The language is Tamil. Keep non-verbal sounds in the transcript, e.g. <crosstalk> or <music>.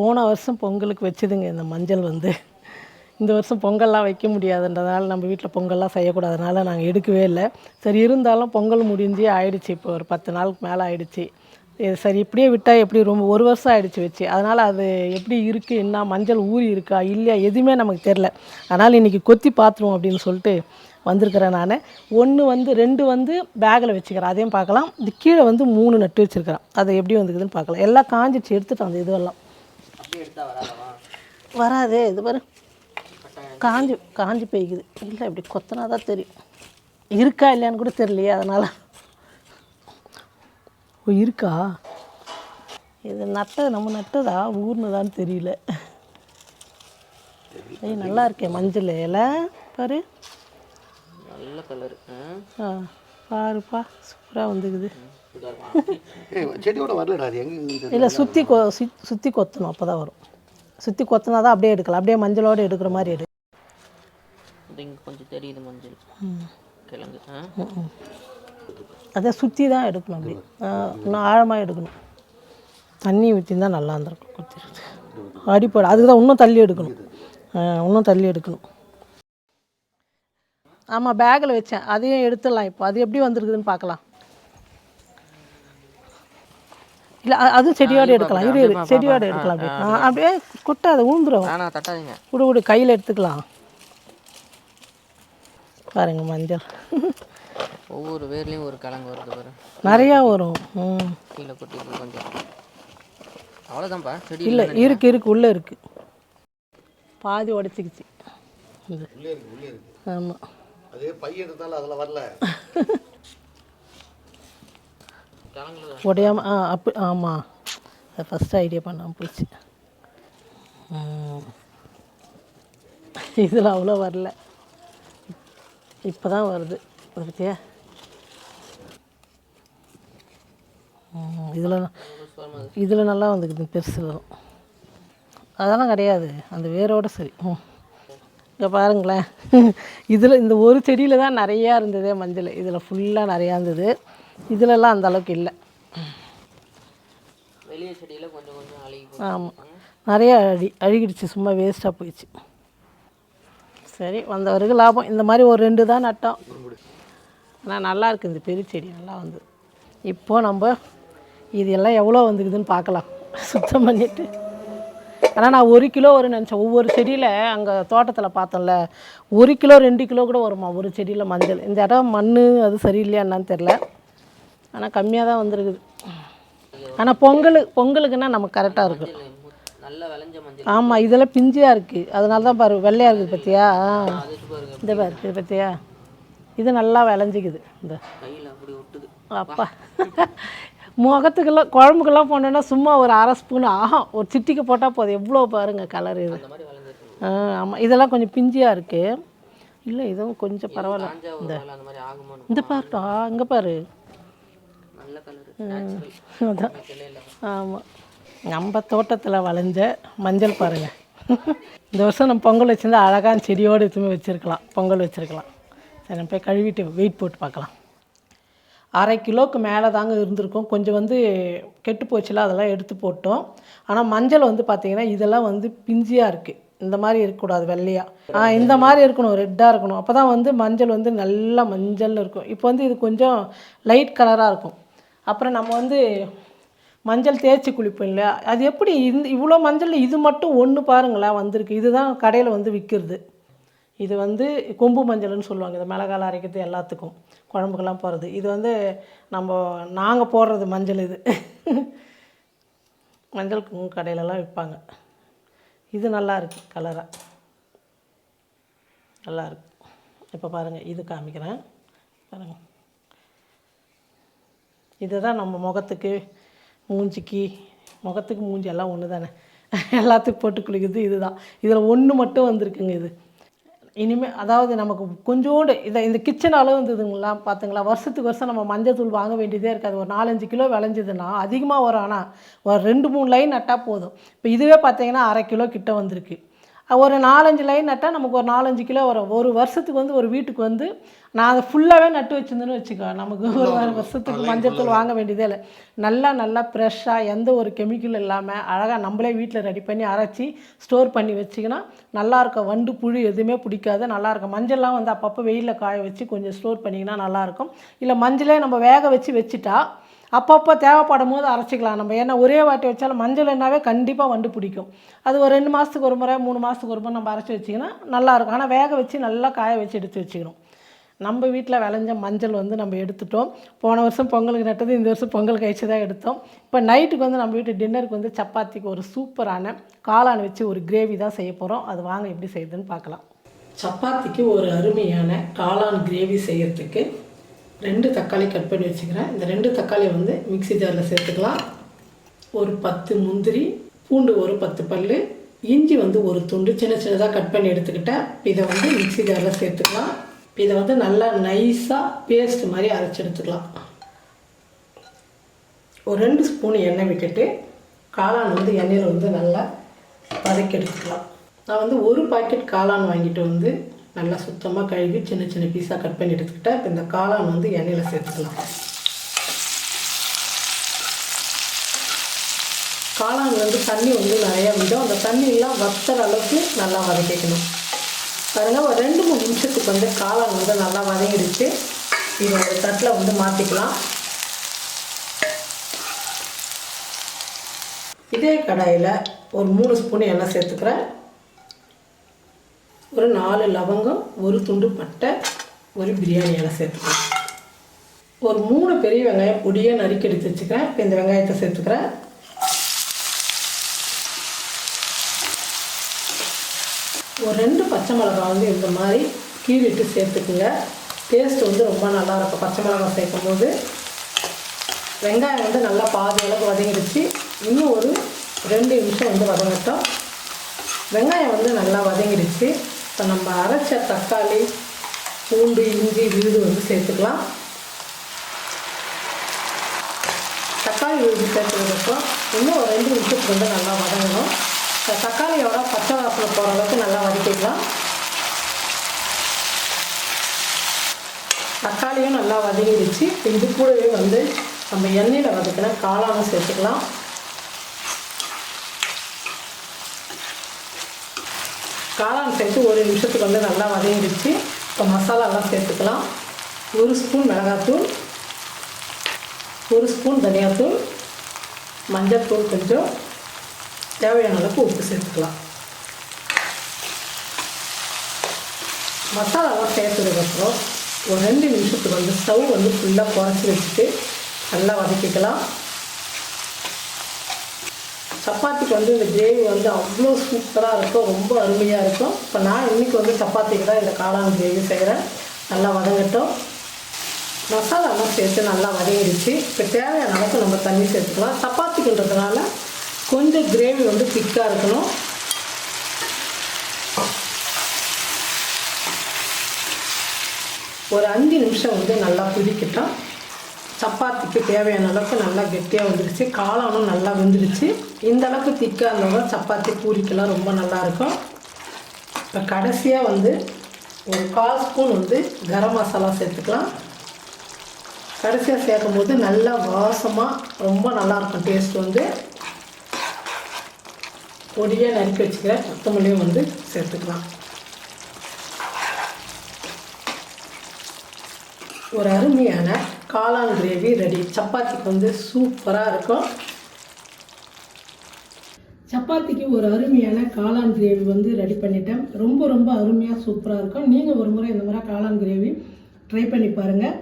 போன வருஷம் பொங்கலுக்கு வச்சுதுங்க இந்த மஞ்சள் வந்து. இந்த வருஷம் பொங்கல்லாம் வைக்க முடியாதுன்றதால நம்ம வீட்டில் பொங்கல்லாம் செய்யக்கூடாதனால நாங்கள் எடுக்கவே இல்லை. சரி இருந்தாலும் பொங்கல் முடிஞ்சு ஆயிடுச்சு. இப்போ ஒரு பத்து நாளுக்கு மேலே ஆயிடுச்சு. இது சரி இப்படியே விட்டால் எப்படி ரொம்ப ஒரு வருஷம் ஆகிடுச்சு வச்சு. அதனால் அது எப்படி இருக்குது என்ன மஞ்சள் ஊறி இருக்கா இல்லையா எதுவுமே நமக்கு தெரில அதனால் இன்றைக்கி கொத்தி பார்த்துருவோம் அப்படின்னு சொல்லிட்டு வந்திருக்கிறேன் நான். ஒன்று வந்து ரெண்டு வந்து பேக்கில் வச்சுக்கிறேன். அதையும் பார்க்கலாம். இது கீழே வந்து மூணு நட்டு வச்சுருக்கிறேன். அது எப்படி வந்துக்குதுன்னு பார்க்கலாம். எல்லாம் காஞ்சிச்சு எடுத்துட்டோம் அந்த இதுவெல்லாம் வராதே இது பாரு. காஞ்சி காஞ்சி போய்க்குது இல்லை இப்படி கொத்தனா தான் தெரியும். இருக்கா இல்லையான்னு கூட தெரியலையே அதனால். ஓ இருக்கா? இது நட்டது நம்ம நட்டதா? ஊர்னதான்னு தெரியல. ஏய் நல்லா இருக்கே மஞ்சள் இலை. பாரு. நல்ல கலர் ஆ? பாருப்பா சூப்பராக வந்துக்குது. செடியோட வரலடா அது. எங்க இல்லை சுற்றி கொ சுற்றி கொத்தணும் அப்போ தான் வரும். சுற்றி கொத்தினா தான் அப்படியே எடுக்கலாம். அப்படியே மஞ்சளோடு எடுக்கிற மாதிரி எடு. இங்கே கொஞ்சம் தெரியுது மஞ்சள். கிழங்கு அதை சுற்றி தான் எடுக்கணும் அப்படி. இன்னும் ஆழமாக எடுக்கணும். தண்ணி ஊற்றி தான் நல்லா இருந்திருக்கும் குத்திடுது அடிப்படை அதுக்கு தான் இன்னும் தள்ளி எடுக்கணும். இன்னும் தள்ளி எடுக்கணும். ஆமாம் பேக்கில் வச்சேன். அதையும் எடுத்துடலாம் இப்போ. அது எப்படி வந்திருக்குதுன்னு பார்க்கலாம். இல்லை அதுவும் செடியோடு எடுக்கலாம். இரு இரு. செடியோடு எடுக்கலாம் அப்படியே அப்படியே கொட்டாத உழுந்துரும் வேணா தட்டாதீங்க. விடு விடு கையில் எடுத்துக்கலாம். பாருங்க மஞ்சள். ஒவ்வொரு வேர்லேயும் ஒரு கிழங்கு வருது பாரு. நிறையா வரும். ம். கீழே கொட்டிருக்கு கொஞ்சம். அவ்வளோதான்ப்பா செடி இல்லை இருக்கு இருக்கு உள்ளே இருக்கு. பாதி உடச்சிக்கிச்சு. இது உள்ளே இருக்கு உள்ளே இருக்கு. ஆமாம் அது பை எடுத்தாலும் அதில் வரல. <laughs> உடையாம ஆ அப்படி ஆமாம் அது ஃபஸ்ட்டு ஐடியா பண்ணாமல் போச்சு. இதில் அவ்வளோ வரல. இப்போ தான் வருது பற்றியா இதில் இதில் நல்லா வந்துக்குது பெருசு வரும் அதெல்லாம் கிடையாது. அந்த வேரோட சரி. ம். இங்கே பாருங்களேன். <laughs> இதில் இந்த ஒரு செடியில் தான் நிறையா இருந்ததே மஞ்சள். இதில் ஃபுல்லாக நிறையா இருந்தது. இதிலெல்லாம் அந்த அளவுக்கு இல்லை. வெளியே செடியில் கொஞ்சம் கொஞ்சம் அழுகி. ஆமாம் நிறையா அழி அழுகிடுச்சு சும்மா வேஸ்ட்டாக போயிடுச்சு. சரி வந்தவருக்கு லாபம். இந்த மாதிரி ஒரு ரெண்டு தான் நட்டோம். ஆனால் நல்லா இருக்குது இந்த பெரிய செடி நல்லா வந்து இப்போது நம்ம இது எல்லாம் எவ்வளோ வந்துக்குதுன்னு பார்க்கலாம். சுத்தம் பண்ணிவிட்டு ஆனால் நான் ஒரு கிலோ வரும்னு நினச்சேன். ஒவ்வொரு செடியில் அங்கே தோட்டத்தில் பார்த்தோம்ல ஒரு கிலோ ரெண்டு கிலோ கூட வருமா? ஒரு செடியில் மஞ்சள். இந்த இடம் மண் அது சரியில்லையா என்னன்னு தெரில ஆனால் கம்மியாக தான் வந்திருக்குது. ஆனால் பொங்கல் பொங்கலுக்குன்னா நமக்கு கரெக்டாக இருக்கும். ஆமாம் இதெல்லாம் பிஞ்சியாக இருக்குது அதனால தான் பாரு வெள்ளையாக இருக்குது பார்த்தியா பாருங்க இந்த பாரு இது பார்த்தியா இது நல்லா விளைஞ்சிக்குது. இந்த. அப்பா. முகத்துக்கெல்லாம் குழம்புக்கெல்லாம் போனோன்னா சும்மா ஒரு அரை ஸ்பூன் ஆகும் ஒரு சிட்டிக்கு போட்டால் போதும். எவ்வளோ பாருங்க கலர் இது. இந்த ஆ ஆமாம் இதெல்லாம் கொஞ்சம் பிஞ்சியாக இருக்குது இல்லை இதுவும் கொஞ்சம் பரவாயில்ல. ஆகுமான்னு இந்த பாருடா இங்கே பாரு. நல்ல கலர் ஆமாம் நம்ம தோட்டத்தில் விளைஞ்ச மஞ்சள் பாருங்கள் இந்த வருஷம் நம்ம பொங்கல் வச்சுருந்தா அழகான செடியோடு எடுத்துமே வச்சுருக்கலாம். பொங்கல் வச்சுருக்கலாம். சரி நம்ம போய் கழுவிட்டு வெயிட் போட்டு பார்க்கலாம். அரை கிலோவுக்கு மேலே தாங்க இருந்திருக்கும். கொஞ்சம் வந்து கெட்டு போச்சுல அதெல்லாம் எடுத்து போட்டோம். ஆனால் மஞ்சள் வந்து பார்த்திங்கன்னா இதெல்லாம் வந்து பிஞ்சியாக இருக்குது இந்த மாதிரி இருக்கக்கூடாது வெள்ளையாக ஆ இந்த மாதிரி இருக்கணும் ரெட்டாக இருக்கணும். அப்போ தான் வந்து மஞ்சள் வந்து நல்லா மஞ்சள்னு இருக்கும். இப்போ வந்து இது கொஞ்சம் லைட் கலராக இருக்கும். அப்புறம் நம்ம வந்து மஞ்சள் தேய்ச்சி குளிப்போம் இல்லையா அது எப்படி இந்த இவ்வளோ மஞ்சள் இது மட்டும் ஒன்று பாருங்களேன் வந்திருக்கு. இதுதான் கடையில் வந்து விற்கிறது இது வந்து கொம்பு மஞ்சள்னு சொல்லுவாங்க. இந்த மிளகால் அரைக்கிறது எல்லாத்துக்கும். குழம்புக்கெல்லாம் போடுறது இது வந்து நம்ம நாங்கள் போடுறது மஞ்சள் இது. மஞ்சள் கடையிலலாம் விற்பாங்க. இது நல்லா இருக்குது கலராக நல்லாயிருக்கு இப்போ பாருங்கள் இது காமிக்கிறேன். பாருங்கள் இதுதான் நம்ம முகத்துக்கு மூஞ்சிக்கு முகத்துக்கு மூஞ்சி எல்லாம் ஒன்று தானே எல்லாத்துக்கும் போட்டு குளிக்கிறது இதுதான். இதில் ஒன்று மட்டும் வந்திருக்குங்க இது. இனிமேல் அதாவது நமக்கு கொஞ்சோண்டு இதை இந்த கிச்சன் அளவு இருந்ததுங்களா பார்த்துங்களா வருஷத்துக்கு வருஷம் நம்ம மஞ்சள் தூள் வாங்க வேண்டியதே இருக்காது. ஒரு நாலஞ்சு கிலோ விளைஞ்சதுன்னா அதிகமாக வரும். ஆனால் ஒரு ரெண்டு மூணு லைன் நட்டால் போதும். இப்போ இதுவே பார்த்தீங்கன்னா அரை கிலோ கிட்ட வந்திருக்கு. ஒரு நாலஞ்சு லைன் நட்டால் நமக்கு ஒரு நாலஞ்சு கிலோ வரும். ஒரு வருஷத்துக்கு வந்து ஒரு வீட்டுக்கு வந்து நான் அதை ஃபுல்லாகவே நட்டு வச்சிருந்தேன்னு வச்சுக்கோ நமக்கு ஒரு வருஷத்துக்கு மஞ்சத்தூள் வாங்க வேண்டியதே இல்லை. நல்லா நல்லா ஃப்ரெஷ்ஷாக எந்த ஒரு கெமிக்கல் இல்லாமல் அழகாக நம்மளே வீட்டில் ரெடி பண்ணி அரைச்சி ஸ்டோர் பண்ணி வச்சிங்கன்னா நல்லாயிருக்கும் வண்டு புழு எதுவுமே பிடிக்காது. நல்லாயிருக்கும் மஞ்சள்லாம் வந்து அப்பப்போ வெயிலில் காய வச்சு கொஞ்சம் ஸ்டோர் பண்ணிங்கன்னா நல்லாயிருக்கும் இல்லை மஞ்சளே நம்ம வேக வச்சு வச்சுட்டா அப்பப்போ தேவைப்படும் போது அரைச்சிக்கலாம் நம்ம. ஏன்னா ஒரே வாட்டி வச்சாலும் மஞ்சள் எண்ணாவே கண்டிப்பாக வண்டு பிடிக்கும். அது ஒரு ரெண்டு மாதத்துக்கு ஒரு முறை மூணு மாதத்துக்கு ஒரு முறை நம்ம அரைச்சி வச்சிங்கன்னா நல்லாயிருக்கும் ஆனால் வேக வச்சு நல்லா காய வச்சு எடுத்து வச்சுக்கணும். நம்ம வீட்டில் விளைஞ்ச மஞ்சள் வந்து நம்ம எடுத்துட்டோம். போன வருஷம் பொங்கலுக்கு நட்டது இந்த வருஷம் பொங்கல் கழிச்சு தான் எடுத்தோம். இப்போ நைட்டுக்கு வந்து நம்ம வீட்டு டின்னருக்கு வந்து சப்பாத்திக்கு ஒரு சூப்பரான காளான் வச்சு ஒரு கிரேவி தான் செய்ய போகிறோம் அது வாங்க எப்படி செய்யுதுன்னு பார்க்கலாம். சப்பாத்திக்கு ஒரு அருமையான காளான் கிரேவி செய்கிறதுக்கு ரெண்டு தக்காளி கட் பண்ணி வச்சுக்கிறேன். இந்த ரெண்டு தக்காளியை வந்து மிக்ஸி ஜாரில் சேர்த்துக்கலாம். ஒரு பத்து முந்திரி பூண்டு ஒரு பத்து பல் இஞ்சி வந்து ஒரு துண்டு சின்ன சின்னதாக கட் பண்ணி எடுத்துக்கிட்டேன். இதை வந்து மிக்ஸி ஜாரில் சேர்த்துக்கலாம். இதை வந்து நல்லா நைஸாக பேஸ்ட் மாதிரி அரைச்சி எடுத்துக்கலாம். ஒரு ரெண்டு ஸ்பூன் எண்ணெய் விட்டுட்டு காளான் வந்து எண்ணெயில் வந்து நல்லா வதக்கி எடுத்துக்கலாம். நான் வந்து ஒரு பாக்கெட் காளான் வாங்கிட்டு வந்து நல்லா சுத்தமாக கழுவி சின்ன சின்ன பீஸாக கட் பண்ணி எடுத்துக்கிட்டேன் இப்போ இந்த காளான் வந்து எண்ணெயில் சேர்த்துக்கலாம். காளான் வந்து தண்ணி வந்து நிறையா விடும். அந்த தண்ணியெல்லாம் வத்துற அளவுக்கு நல்லா வதக்கிக்கணும். பாருங்கள் ஒரு ரெண்டு மூணு நிமிஷத்துக்கு வந்து காளான் வந்து நல்லா வதங்கிடுச்சு. இது ஒரு தட்டில் வந்து மாற்றிக்கலாம் இதே கடாயில் ஒரு மூணு ஸ்பூன் எண்ணெய் சேர்த்துக்கிறேன். ஒரு நாலு லவங்கம் ஒரு துண்டு பட்டை ஒரு பிரியாணி இலை சேர்த்துக்கிறேன் ஒரு மூணு பெரிய வெங்காயம் பொடியாக நறுக்கி எடுத்து வச்சுக்கிறேன். இப்போ இந்த வெங்காயத்தை சேர்த்துக்கிறேன். ஒரு ரெண்டு பச்சை மிளகா வந்து இந்த மாதிரி கீழிட்டு சேர்த்துக்குங்க. டேஸ்ட் வந்து ரொம்ப நல்லா இருக்கும். பச்சை மிளகாய் சேர்க்கும் போது வெங்காயம் வந்து நல்லா பாதி அளவுக்கு வதங்கிடுச்சு. இன்னும் ஒரு ரெண்டு நிமிஷம் வந்து வதங்கட்டும். வெங்காயம் வந்து நல்லா வதங்கிடுச்சு. இப்போ நம்ம அரைச்ச தக்காளி பூண்டு இஞ்சி விழுது வந்து சேர்த்துக்கலாம். தக்காளி விழுது சேர்த்ததுக்கப்புறம் இன்னும் ஒரு ரெண்டு நிமிஷத்துக்கு வந்து நல்லா வதங்கணும். தக்காளியோட பச்சை வாசனை போகிற அளவுக்கு நல்லா வதக்கிக்கலாம். தக்காளியும் நல்லா வதங்கிடுச்சு. இது கூடவே வந்து நம்ம எண்ணெயில் வதக்கின காளானும் சேர்த்துக்கலாம். காளான் சேர்த்து ஒரு நிமிஷத்துக்கு வந்து நல்லா வதங்கிடுச்சு. இப்போ மசாலாலாம் சேர்த்துக்கலாம். ஒரு ஸ்பூன் மிளகாத்தூள் ஒரு ஸ்பூன் தனியாத்தூள் மஞ்சள்தூள் கொஞ்சம். தேவையான அளவுக்கு உப்பு சேர்த்துக்கலாம். மசாலாலாம் சேர்த்ததுக்கப்புறம் ஒரு ரெண்டு நிமிஷத்துக்கு வந்து ஸ்டவ் வந்து ஃபுல்லாக குறைச்சி வச்சுட்டு நல்லா வதக்கிக்கலாம். சப்பாத்திக்கு வந்து இந்த கிரேவி வந்து அவ்வளோ சூப்பராக இருக்கும் ரொம்ப அருமையாக இருக்கும். இப்போ நான் இன்றைக்கி வந்து சப்பாத்திக்கு தான் இந்த காளான் கிரேவி செய்கிறேன் நல்லா வதங்கட்டும். மசாலாலாம் சேர்த்து நல்லா வதங்கிடுச்சு. இப்போ தேவையான அளவுக்கு நம்ம தண்ணி சேர்த்துக்கலாம். சப்பாத்திக்குன்றதுனால கொஞ்சம் கிரேவி வந்து திக்காக இருக்கணும். ஒரு அஞ்சு நிமிஷம் வந்து நல்லா கொதிக்கட்டும் சப்பாத்திக்கு தேவையான அளவுக்கு நல்லா கெட்டியாக வந்துருச்சு. காளானும் நல்லா வெந்துடுச்சு இந்த அளவுக்கு திக்காக இருந்தாலும் சப்பாத்தி பூரிக்கெல்லாம் ரொம்ப நல்லாயிருக்கும். இப்போ கடைசியாக வந்து ஒரு கால் ஸ்பூன் வந்து கரம் மசாலா சேர்த்துக்கலாம். கடைசியாக சேர்க்கும் போது நல்லா வாசமாக ரொம்ப நல்லாயிருக்கும் டேஸ்ட் வந்து. பொடியாக நறுக்கி வச்சுக்கிற கொத்தமல்லியும் வந்து சேர்த்துக்கலாம். ஒரு அருமையான காளான் கிரேவி ரெடி சப்பாத்திக்கு வந்து சூப்பராக இருக்கும். சப்பாத்திக்கு ஒரு அருமையான காளான் கிரேவி வந்து ரெடி பண்ணிட்டேன். ரொம்ப ரொம்ப அருமையாக சூப்பராக இருக்கும். நீங்கள் ஒரு முறை இந்த முறை காளான் கிரேவி ட்ரை பண்ணி பாருங்கள்